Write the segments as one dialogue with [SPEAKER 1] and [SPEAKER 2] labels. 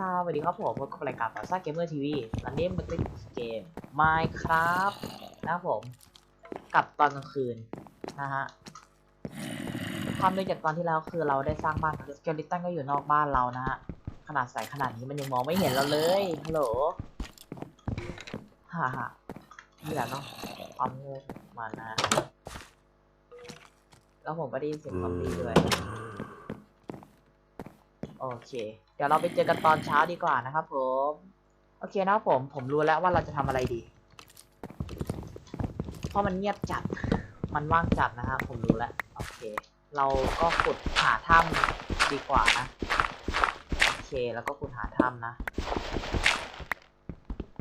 [SPEAKER 1] สวัสดีครับผมพบกับรายการภาษาเกมเมอร์ทีวีตอนนี้มันเป็นเกม Minecraft นะครับผม กับตอนกลางคืน นะฮะ ความเนื่องจากตอนที่แล้วคือเราได้สร้างบ้านสเกลิตันก็อยู่นอกบ้านเรานะฮะ ขนาดใสขนาดนี้มันยังมองไม่เห็นเราเลย ฮัลโหล ฮ่าฮ่านี่แหละเนาะความโง่มานะ แล้วผมก็ได้ยินเสียงซอมบี้ด้วย โอเค เดี๋ยวเราไปเจอกันตอนเช้าดีกว่านะครับผม โอเคนะครับผม ผมรู้แล้วว่าเราจะทำอะไรดี เพราะมันเงียบจัด มันว่างจัดนะฮะผมรู้แล้ว โอเค เราก็ขุดหาถ้ำดีกว่านะ โอเค แล้วก็ขุดหาถ้ำนะ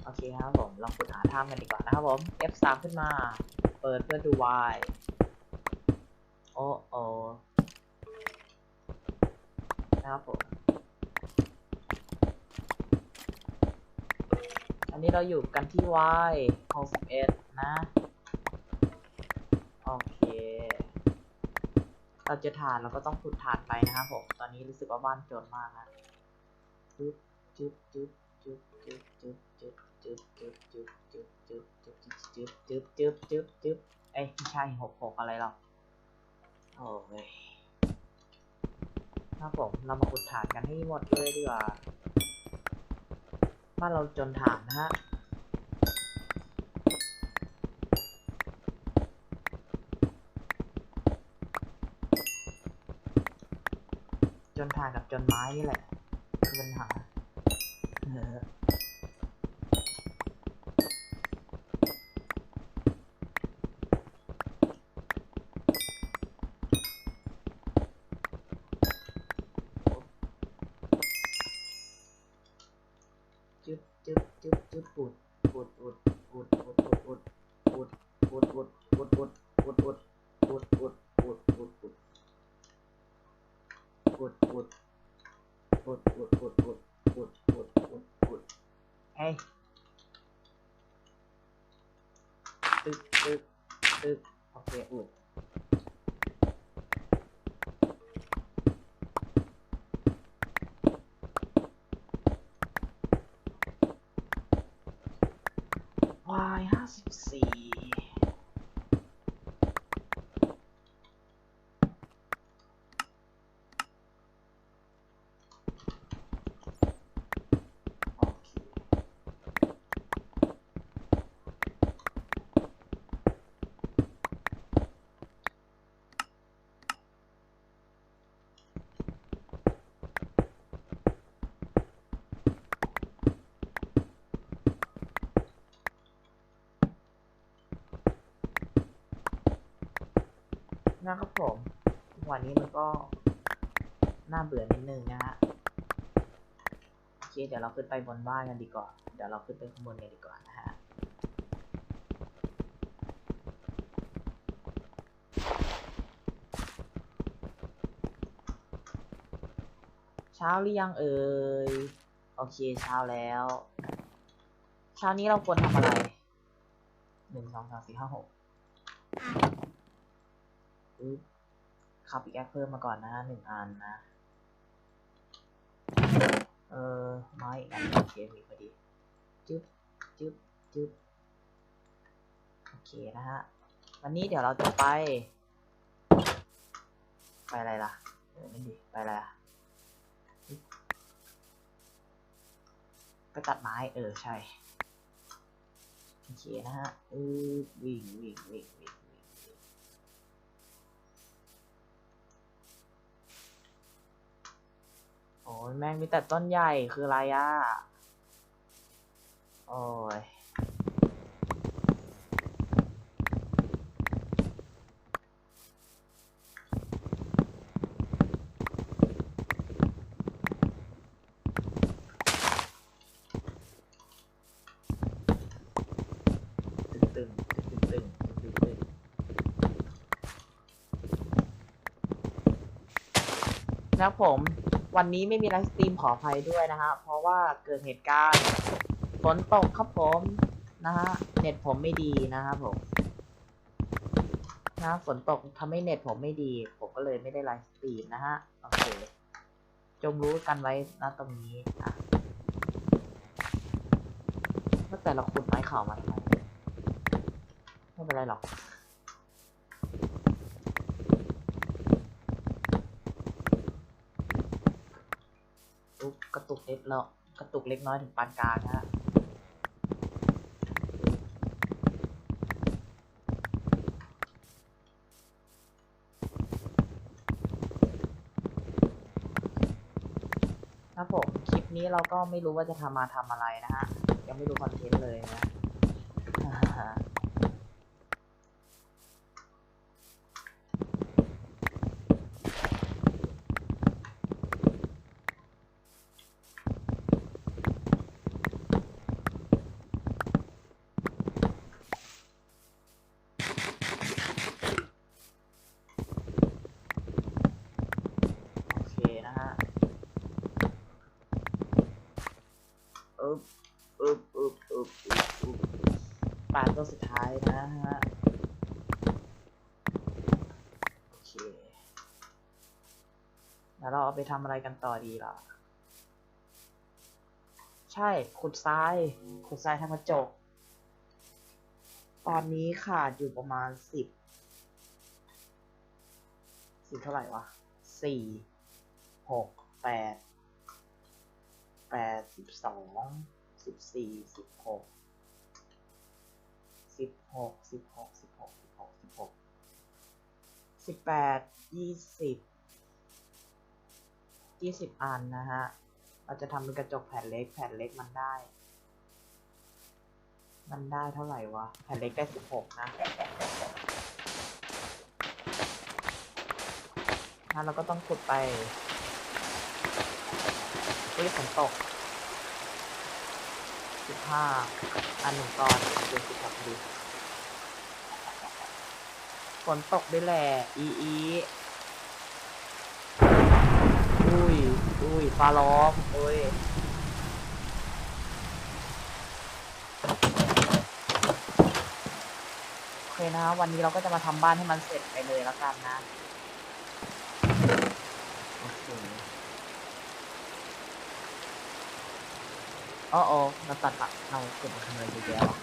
[SPEAKER 1] โอเคครับผม เราขุดหาถ้ำกันดีกว่านะครับผม F3 ขึ้นมา เปิดเพื่อดู Y โอ้โอนะครับผม อั นนี้เราอยู่กันที่ Y 61 นะ โอเค เราจะถ่านเราก็ต้องขุดถ่านไปนะครับผม ตอนนี้รู้สึกว่าบ้านจนมากนะจึ๊บจึ๊บจึ๊บจึ๊บจึ๊บจึ๊บจึ๊บจึ๊บจึ๊บจึ๊บจึ๊บจึ๊บจึ๊บจึ๊บจึ๊บจึ๊บจึ๊บจึ๊บเอ้ยไม่ใช่หกหกอะไรหรอกโอ้ยครับผม เรามาขุดถ่านกันให้หมดเลยดีกว่า บ้านเราจนถ่านนะฮะจนถ่านกับจนไม้นี่แหละคือปัญหา wood, wood. Wood, wood, wood, wood, wood, wood, wood, wood. Hey. Oop, oop, oop. I'll. นะครับผมวันนี้มันก็น่าเบื่อนิดนึงนะฮะโอเคเดี๋ยวเราขึ้นไปบนบ้านกันดีกว่า เดี๋ยวเราขึ้นไปข้างบนกันดีกว่านะฮะเช้าหรือยังเอ่ยโอเคเช้าแล้ว เช้านี้เราควรทำอะไรหนึ่งสองสามสี่ห้าหก ปึ๊บขับอีกแอคเพิ่มมาก่อนนะหนึ่งอันนะ เออไม้อีกอันเคมีพอดี จึ๊บจึ๊บจึ๊บโอเคนะฮะ วันนี้เดี๋ยวเราจะไป ไปอะไรล่ะเออนั่นดิ ไปอะไรอะ ไปตัดไม้ เออ ใช่ โอเคนะฮะ เออวิ่งวิ่งวิ่งวิ่งโอ้ยแม่งมีแต่ต้นใหญ่คืออะไรอะ โอ้ยตึงตึงตึงตึงตึงตึงนะครับผม วันนี้ไม่มีไลฟ์สตรีมขออภัยด้วยนะคะเพราะว่าเกิดเหตุการณ์ฝนตกครับผมนะฮะ เน็ตผมไม่ดีนะครับผมนะฝนตกทำให้เน็ตผมไม่ดี ผมก็เลยไม่ได้ไลฟ์สตรีมนะฮะ โอเค จงรู้กันไว้นะตรงนี้นะแต่เราขุดไม้ขาวมาทำไมไม่เป็นไรหรอก กระตุกเล็กแล้วกระตุกเล็กน้อยถึงปานกลางนะฮะครับผมคลิปนี้เราก็ไม่รู้ว่าจะทำมาทำอะไรนะฮะ ยังไม่รู้คอนเทนต์เลยนะ โอเคนะฮะอึบอึบอึบอึบอึบอึบ ปาดตัวสุดท้ายนะฮะโอเคแล้วเราเอาไปทำอะไรกันต่อดีล่ะ ใช่ขุดทรายขุดทรายทำกระจก ตอนนี้ขาดอยู่ประมาณสิบสิบเท่าไหร่วะสี่หกแปดแปดสิบสองสิบสี่สิบหก สิบหกสิบหกสิบหกสิบหกสิบหกสิบแปดยี่สิบยี่สิบอันนะฮะ เราจะทำเป็นกระจกแผ่นเล็ก แผ่นเล็กมันได้ มันได้เท่าไหร่วะ แผ่นเล็กได้สิบหกนะงั้นเราก็ต้องขุดไปอุ้ยฝนตก สิบห้าอันหนึ่งตอนเดือนสิบหกดีฝนตกด้วยแหละ อีอีอุ้ยอุ้ยฟ้าร้องอุ้ยโอเคนะวันนี้เราก็จะมาทำบ้านให้มันเสร็จไปเลยแล้วกันนะ โอเค อ๋อโอเราตัดตัดเราเก็บมาทำอะไรเยอะแยะวะ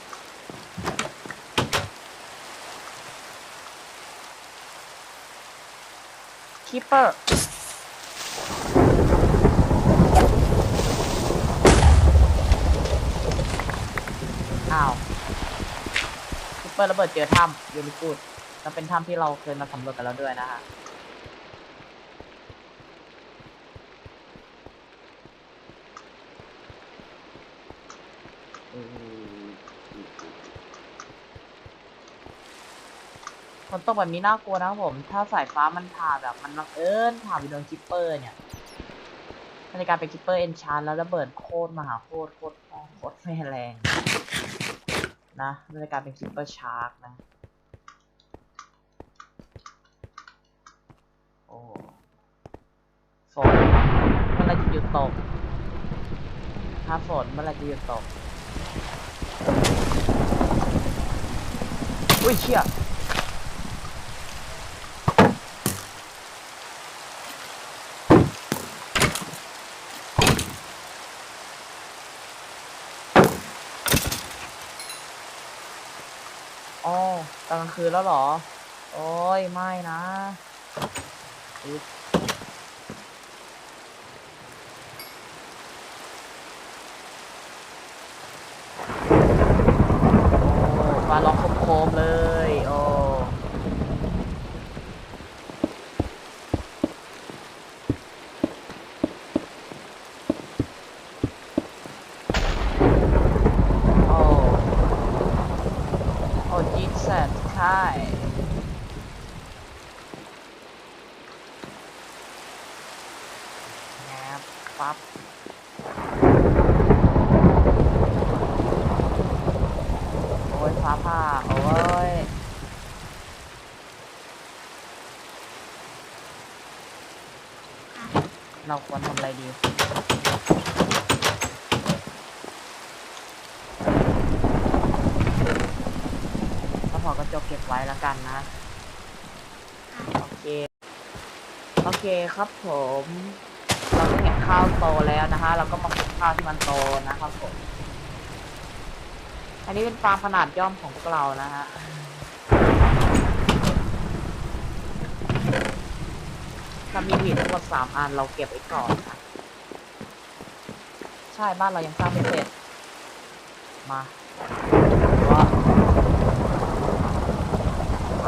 [SPEAKER 1] คีเปอร์อ้าวคีเปอร์ระเบิดเจอถ้ำยูนิกูดแล้วเป็นถ้ำที่เราเคยมาสำรวจกันแล้วด้วยนะฮะ ฝนตกแบบนี้น่ากลัวนะครับผม ถ้าสายฟ้ามันผ่าแบบมันบังเอิญผ่าไปโดนคิปเปอร์เนี่ยมันจะกลายเป็นคิปเปอร์เอนชานแล้วระเบิดโคตรมหาโคตรโคตรโคตรไม่แรงนะมันจะกลายเป็นคิปเปอร์ชาร์กนะโอ้ฝนเมื่อไหรจะหยุดตกถ้าฝนเมื่อไหรจะหยุดตกอุ้ยเชี่ย อ๋ อกลางคืนแล้วเหรอ โอ้ยไม่นะอึ๊บโอ้ฟ้าร้องโคมๆเลย โอ้ โอ้ โอ้จีดแซด ใช่แงบปั๊บโอ้ยฟ้าผ่าโอ้ยเราควรทำอะไรดี ก็พอกระจกเก็บไว้แล้วกันนะ โอเค โอเคครับผม เราได้เห็นข้าวโตแล้วนะฮะเราก็มาขุดข้าวที่มันโตนะครับผม อันนี้เป็นฟาร์มขนาดย่อมของพวกเรานะฮะถ้ามีหินทั้งหมดสามอันเราเก็บไว้ก่อนนะใช่บ้านเรายังสร้างไม่เสร็จ มาว่า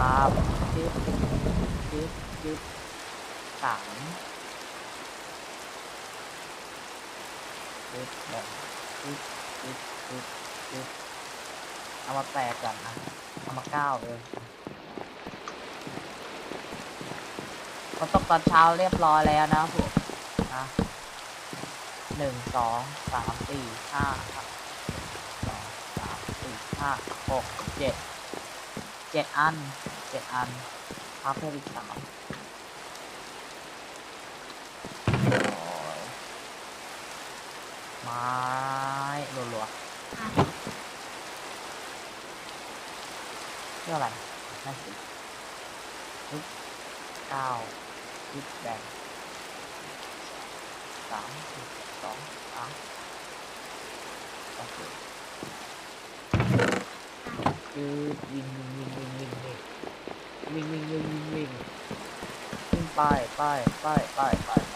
[SPEAKER 1] ครับยึดยึดยึดสามยึดแบบยึดยึดยึดยึดเอามาแปดก่อนนะเอามาเก้าเลยฝนตกตอนเช้าเรียบร้อยแล้วนะผมนะหนึ่งสองสามสี่ห้าสองสามสี่ห้าหกเจ็ดเจ็ดอัน เจ็ดอันพับเพิ่มอีกสามไม้รัวๆเท่าไรนั่นสิเก้าปึ๊บแบ่งสามสี่สองสามโอเคยืดวิ่งวิ่งวิ่งวิ่งวิ่ง วิ่งวิ่งวิ่งวิ่งวิ่งวิ่งไปไปไปไปไปไป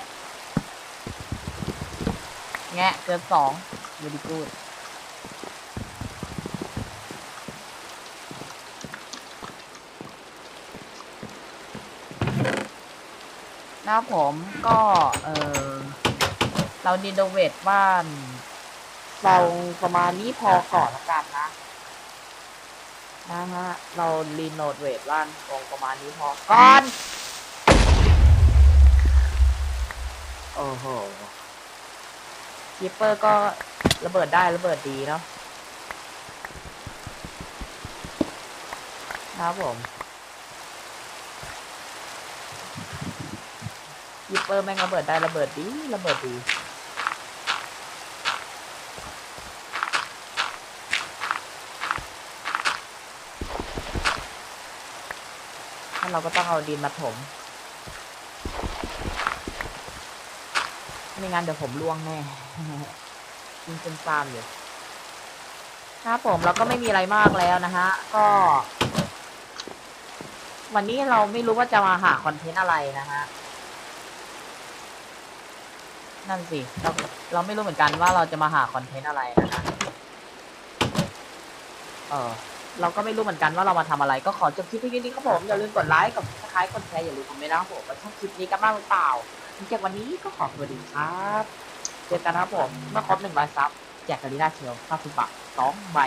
[SPEAKER 1] แงะเกินสองยูดีกูดนะผมก็เออเราดีโนเวทบ้าน เราประมาณนี้พอก่อนละกันนะ นะฮะ เรารีโนเวทบ้านตรงประมาณนี้พอก่อน โอ้โหคิปเปอร์ก็ระเบิดได้ระเบิดดีเนาะนะครับผมคิปเปอร์แม่งระเบิดได้ระเบิดดีระเบิดดี เราก็ต้องเอาดินมาถม ไม่งั้นเดี๋ยวผมล่วงแน่ยิงเป็นฟาร์มอยู่ครับผมเราก็ไม่มีอะไรมากแล้วนะฮะ ก็ วันนี้เราไม่รู้ว่าจะมาหาคอนเทนต์อะไรนะฮะ นั่นสิ เราเราไม่รู้เหมือนกันว่าเราจะมาหาคอนเทนต์อะไรนะฮะ เออ เราก็ไม่รู้เหมือนกันว่าเรามาทำอะไรก็ขอจบคลิปที่นี้ครับผมอย่าลืมกดไลค์กดซับสไครต์กดแชร์อย่าลืมคอมเมนต์นะครับผมว่าชอบคลิปนี้กันบ้างหรือเปล่าหลังจากวันนี้ก็ขอสวัสดีครับเจอกันนะครับผมเมื่อครบหนึ่งร้อยซับแจกกาลิน่าเชล50บาทสองใบ